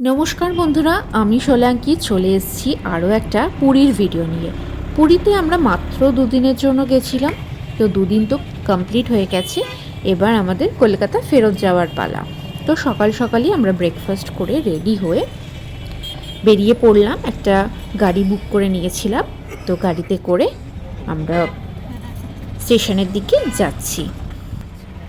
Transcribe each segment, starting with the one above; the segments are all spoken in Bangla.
নমস্কার বন্ধুরা, আমি সোলাঙ্কি, চলে এসেছি আরও একটা পুরীর ভিডিও নিয়ে। পুরীতে আমরা মাত্র দুদিনের জন্য গেছিলাম, তো দুদিন তো কমপ্লিট হয়ে গেছে। এবার আমাদের কলকাতা ফেরত যাওয়ার পালা। তো সকাল সকালই আমরা ব্রেকফাস্ট করে রেডি হয়ে বেরিয়ে পড়লাম। একটা গাড়ি বুক করে নিয়েছিলাম, তো গাড়িতে করে আমরা স্টেশনের দিকে যাচ্ছি।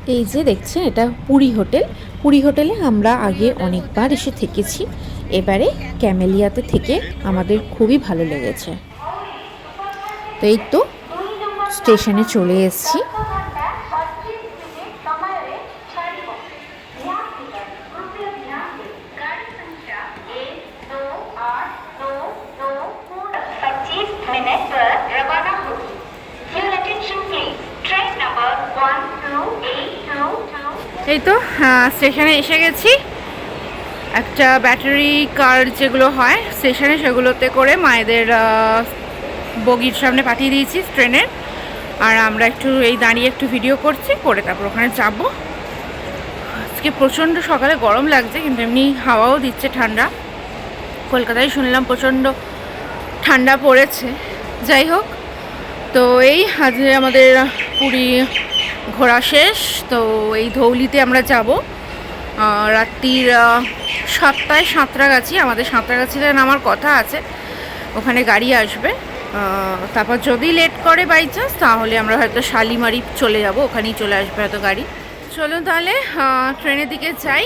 এই যে দেখছেন, এটা পুরী হোটেল। পুরী হোটেলে আমরা আগে অনেকবার এসে থেকেছি। এবারে ক্যামেলিয়াতে থেকে আমাদের খুবই ভালো লেগেছে। তো এই তো, স্টেশনে চলে এসেছি। এই তো স্টেশনে এসে গেছি। একটা ব্যাটারি কার যেগুলো হয় স্টেশনে সেগুলোতে করে মায়েদের বগির সামনে পাঠিয়ে দিয়েছি ট্রেনের আর আমরা একটু এই দাঁড়িয়ে একটু ভিডিও করছি, করে তারপর ওখানে যাব। আজকে প্রচণ্ড সকালে গরম লাগছে, কিন্তু এমনি হাওয়াও দিচ্ছে ঠান্ডা। কলকাতায় শুনলাম প্রচণ্ড ঠান্ডা পড়েছে। যাই হোক, তো এই আজ আমাদের পুরী ঘোরা শেষ, তো এই ধৌলিতে আমরা যাব। রাত্রির সাতটায় সাঁতরাগাছি, আমাদের সাঁতরাগাছিতে নামার কথা আছে, ওখানে গাড়ি আসবে। তারপর যদি লেট করে বাই চান্স তাহলে আমরা হয়তো শালিমারি চলে যাব, ওখানেই চলে আসবে হয়তো গাড়ি। চলুন তাহলে ট্রেনের দিকে যাই।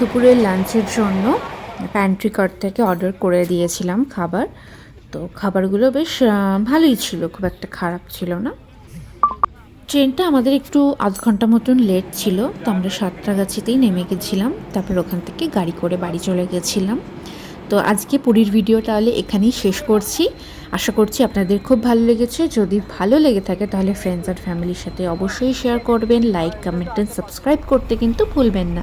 দুপুরের লাঞ্চের জন্য প্যান্ট্রি কার্ট থেকে অর্ডার করে দিয়েছিলাম খাবার। তো খাবারগুলো বেশ ভালোই ছিল, খুব একটা খারাপ ছিল না। ট্রেনটা আমাদের একটু আধ ঘণ্টা মতন লেট ছিল, তো আমরা সাতটাগাছিতেই নেমে গেছিলাম, তারপর ওখান থেকে গাড়ি করে বাড়ি চলে গেছিলাম। তো আজকে পুরীর ভিডিও তাহলে এখানেই শেষ করছি। আশা করছি আপনাদের খুব ভালো লেগেছে। যদি ভালো লেগে থাকে তাহলে ফ্রেন্ডস আর ফ্যামিলির সাথে অবশ্যই শেয়ার করবেন লাইক কমেন্ট অ্যান্ড সাবস্ক্রাইব করতে কিন্তু ভুলবেন না।